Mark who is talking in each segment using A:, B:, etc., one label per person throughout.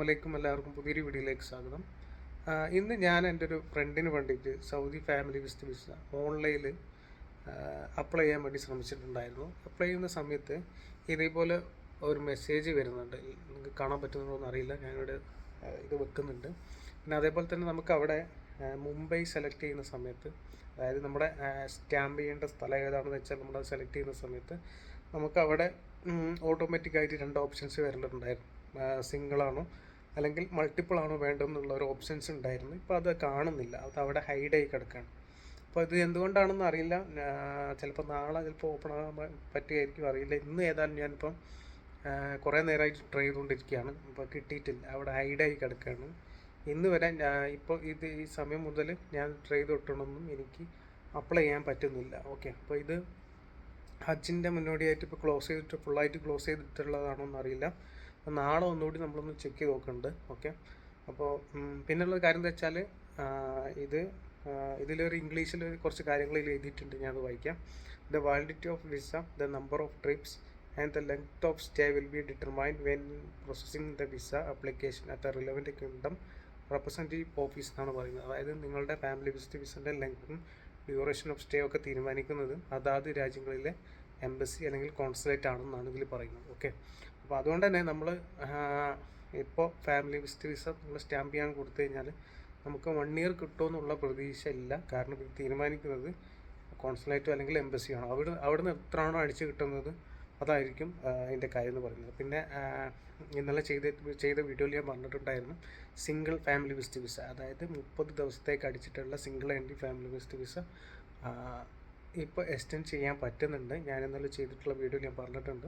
A: വലൈക്കും എല്ലാവർക്കും പുതിയൊരു വീഡിയോയിലേക്ക് സ്വാഗതം. ഇന്ന് ഞാൻ എന്റെ ഒരു ഫ്രണ്ടിന് വേണ്ടിയിട്ട് സൗദി ഫാമിലി വിസിറ്റ് വിസ ഓൺലൈനിൽ അപ്ലൈ ചെയ്യാൻ വേണ്ടി ശ്രമിച്ചിട്ടുണ്ടായിരുന്നു. അപ്ലൈ ചെയ്യുന്ന സമയത്ത് ഇതേപോലെ ഒരു മെസ്സേജ് വരുന്നുണ്ട്. നിങ്ങൾക്ക് കാണാൻ പറ്റുന്നുണ്ടോ എന്ന് അറിയില്ല. ഞാനിവിടെ ഇത് വെക്കുന്നുണ്ട്. പിന്നെ അതേപോലെ തന്നെ നമുക്ക് അവിടെ മുംബൈ സെലക്ട് ചെയ്യുന്ന സമയത്ത് അതായത് നമ്മുടെ സ്റ്റാമ്പ് ചെയ്യേണ്ട സ്ഥലം ഏതാണെന്ന് വെച്ചാൽ നമ്മൾ സെലക്ട് ചെയ്യുന്ന സമയത്ത് നമുക്ക് അവിടെ ഓട്ടോമാറ്റിക്കായിട്ട് രണ്ട് ഓപ്ഷൻസ് വരലുണ്ടായിരുന്നു സിംഗിളാണോ അല്ലെങ്കിൽ മൾട്ടിപ്പിൾ ആണോ വേണ്ടതെന്നുള്ള ഒരു ഓപ്ഷൻസ് ഉണ്ടായിരുന്നു. ഇപ്പോൾ അത് കാണുന്നില്ല. അത് അവിടെ ഹൈഡ് ആയി കിടക്കുകയാണ് അപ്പോൾ ഇത് എന്തുകൊണ്ടാണെന്ന് അറിയില്ല. ചിലപ്പോൾ നാളെ ചിലപ്പോൾ ഓപ്പൺ ആകാൻ പറ്റുമായിരിക്കും അറിയില്ല. ഇന്ന് ഏതായാലും ഞാനിപ്പം കുറേ നേരമായിട്ട് ട്രൈ ചെയ്തുകൊണ്ടിരിക്കുകയാണ്. അപ്പോൾ കിട്ടിയിട്ടില്ല. അവിടെ ഹൈഡായി കിടക്കുകയാണ് ഇന്ന് വരെ ഇപ്പോൾ ഇത് ഈ സമയം മുതൽ ഞാൻ ട്രൈ തൊട്ടണമെന്നും എനിക്ക് അപ്ലൈ ചെയ്യാൻ പറ്റുന്നില്ല. ഓക്കെ അപ്പോൾ ഇത് ഹജ്ജിന്റെ മുന്നോടിയായിട്ട് ഇപ്പോൾ ക്ലോസ് ചെയ്തിട്ട് ഫുള്ളായിട്ട് ക്ലോസ് ചെയ്തിട്ടുള്ളതാണോ എന്നറിയില്ല നാളെ ഒന്നുകൂടി നമ്മളൊന്ന് ചെക്ക് ചെയ്ത് നോക്കുന്നുണ്ട് ഓക്കെ അപ്പോൾ പിന്നെയുള്ള കാര്യം എന്താ വെച്ചാൽ ഇത് ഇതിലൊരു ഇംഗ്ലീഷിൽ കുറച്ച് കാര്യങ്ങൾ എഴുതിയിട്ടുണ്ട് ഞാൻ അത് വായിക്കാം. The validity of visa the number of trips and the length of stay will be determined when processing the visa application at the relevant kingdom representative office എന്നാണ് പറയുന്നത്. അതായത് നിങ്ങളുടെ ഫാമിലി വിസിറ്റ് വിസന്റെ ലെങ്ത്തും ഡ്യൂറേഷൻ ഓഫ് സ്റ്റേ ഒക്കെ തീരുമാനിക്കുന്നത് അതാത് രാജ്യങ്ങളിലെ embassy അല്ലെങ്കിൽ കോൺസുലേറ്റ് ആണെന്നാണ് ഇതിൽ പറയുന്നത് ഓക്കെ അപ്പോൾ അതുകൊണ്ട് തന്നെ നമ്മൾ ഇപ്പോൾ ഫാമിലി വിസിറ്റ് വിസ നമ്മൾ സ്റ്റാമ്പ് ചെയ്യാൻ കൊടുത്തു കഴിഞ്ഞാൽ നമുക്ക് വൺ ഇയർ കിട്ടുമെന്നുള്ള പ്രതീക്ഷ ഇല്ല കാരണം ഇത് തീരുമാനിക്കുന്നത് കോൺസുലേറ്റോ അല്ലെങ്കിൽ എംബസിയാണോ അവിടെ അവിടുന്ന് എത്രയാണോ അടിച്ച് കിട്ടുന്നത് അതായിരിക്കും അതിന്റെ കാര്യം എന്ന് പറയുന്നത്. പിന്നെ ഇന്നലെ ചെയ്ത ചെയ്ത വീഡിയോയിൽ ഞാൻ പറഞ്ഞിട്ടുണ്ടായിരുന്നു സിംഗിൾ ഫാമിലി വിസിറ്റ് വിസ അതായത് മുപ്പത് ദിവസത്തേക്ക് അടിച്ചിട്ടുള്ള single entry family visit visa ഇപ്പോൾ എക്സ്റ്റെൻഡ് ചെയ്യാൻ പറ്റുന്നുണ്ട്. ഞാൻ ഇന്നലെ ചെയ്തിട്ടുള്ള വീഡിയോ ഞാൻ പറഞ്ഞിട്ടുണ്ട്.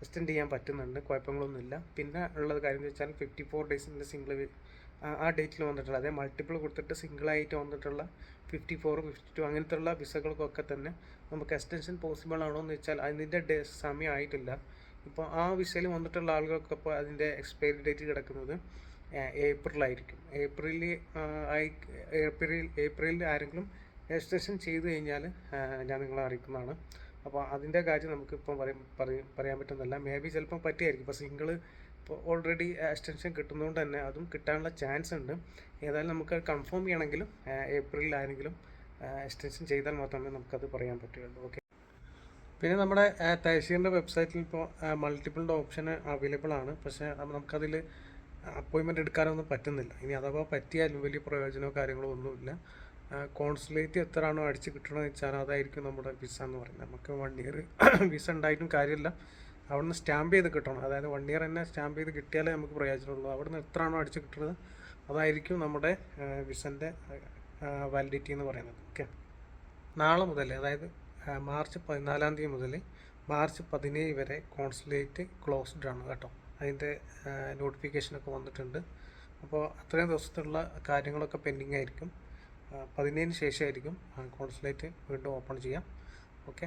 A: എക്സ്റ്റെൻഡ് ചെയ്യാൻ പറ്റുന്നുണ്ട്. കുഴപ്പങ്ങളൊന്നുമില്ല. പിന്നെ ഉള്ളത് കാര്യം എന്ന് വെച്ചാൽ ഫിഫ്റ്റി ഫോർ ഡേയ്സിന്റെ സിംഗിൾ ആ ഡേറ്റിൽ വന്നിട്ടുള്ള അതേ മൾട്ടിപ്പിൾ കൊടുത്തിട്ട് സിംഗിളായിട്ട് വന്നിട്ടുള്ള ഫിഫ്റ്റി ഫോർ ഫിഫ്റ്റി ടു അങ്ങനത്തെ ഉള്ള വിസകൾക്കൊക്കെ തന്നെ നമുക്ക് എക്സ്റ്റൻഷൻ പോസിബിൾ ആണോ എന്ന് വെച്ചാൽ അതിന്റെ ഡേ സമയം ആയിട്ടില്ല. ഇപ്പോൾ ആ വിസയിൽ വന്നിട്ടുള്ള ആളുകൾക്ക് ഇപ്പോൾ അതിന്റെ എക്സ്പയറി ഡേറ്റ് കിടക്കുന്നത് ഏപ്രിലായിരിക്കും ഏപ്രിലിൽ ആയി ഏപ്രിൽ ഏപ്രിലിൽ ആരെങ്കിലും രജിസ്ട്രേഷൻ ചെയ്ത് കഴിഞ്ഞാൽ ഞാൻ നിങ്ങളെ അറിയിക്കുന്നതാണ്. അപ്പോൾ അതിന്റെ കാര്യം നമുക്കിപ്പം പറയാൻ പറയും പറയാൻ പറ്റുന്നില്ല മേ ബി ചിലപ്പം പറ്റിയായിരിക്കും. ഇപ്പോൾ സിംഗിൾ ഇപ്പോൾ ഓൾറെഡി എക്സ്റ്റൻഷൻ കിട്ടുന്നതുകൊണ്ട് തന്നെ അതും കിട്ടാനുള്ള ചാൻസ് ഉണ്ട്. ഏതായാലും നമുക്ക് കൺഫേം ചെയ്യണമെങ്കിലും ഏപ്രിലിലാണെങ്കിലും എക്സ്റ്റൻഷൻ ചെയ്താൽ മാത്രമേ നമുക്കത് പറയാൻ പറ്റുകയുള്ളൂ. ഓക്കെ പിന്നെ നമ്മുടെ തഹസീലിന്റെ വെബ്സൈറ്റിൽ ഇപ്പോൾ മൾട്ടിപ്പിളിന്റെ ഓപ്ഷൻ അവൈലബിൾ ആണ്. പക്ഷേ നമുക്കതിൽ അപ്പോയിൻമെന്റ് എടുക്കാനൊന്നും പറ്റുന്നില്ല. ഇനി അഥവാ പറ്റിയാലും വലിയ പ്രയോജനമോ കാര്യങ്ങളോ ഒന്നുമില്ല. കോൺസുലേറ്റ് എത്ര ആണോ അടിച്ച് കിട്ടണമെന്ന് വെച്ചാൽ അതായിരിക്കും നമ്മുടെ വിസ എന്ന് പറയുന്നത്. നമുക്ക് വൺ ഇയർ വിസ ഉണ്ടായിട്ടും കാര്യമില്ല. അവിടുന്ന് സ്റ്റാമ്പ് ചെയ്ത് കിട്ടണം. അതായത് വൺ ഇയർ തന്നെ സ്റ്റാമ്പ് ചെയ്ത് കിട്ടിയാലേ നമുക്ക് പ്രയോജനമുള്ളൂ. അവിടുന്ന് എത്ര ആണോ അടിച്ച് കിട്ടുന്നത് അതായിരിക്കും നമ്മുടെ വിസന്റെ വാലിഡിറ്റി എന്ന് പറയുന്നത്. ഓക്കെ നാളെ മുതൽ അതായത് മാർച്ച് പതിനാലാം തീയതി മുതൽ മാർച്ച് പതിനേഴ് വരെ കോൺസുലേറ്റ് ക്ലോസ്ഡ് ആണ് കേട്ടോ. അതിന്റെ നോട്ടിഫിക്കേഷനൊക്കെ വന്നിട്ടുണ്ട്. അപ്പോൾ അത്രയും ദിവസത്തുള്ള കാര്യങ്ങളൊക്കെ പെൻഡിങ് ആയിരിക്കും. പതിനേഴിന് ശേഷമായിരിക്കും കോൺസുലേറ്റ് വീണ്ടും ഓപ്പൺ ചെയ്യാം. ഓക്കെ?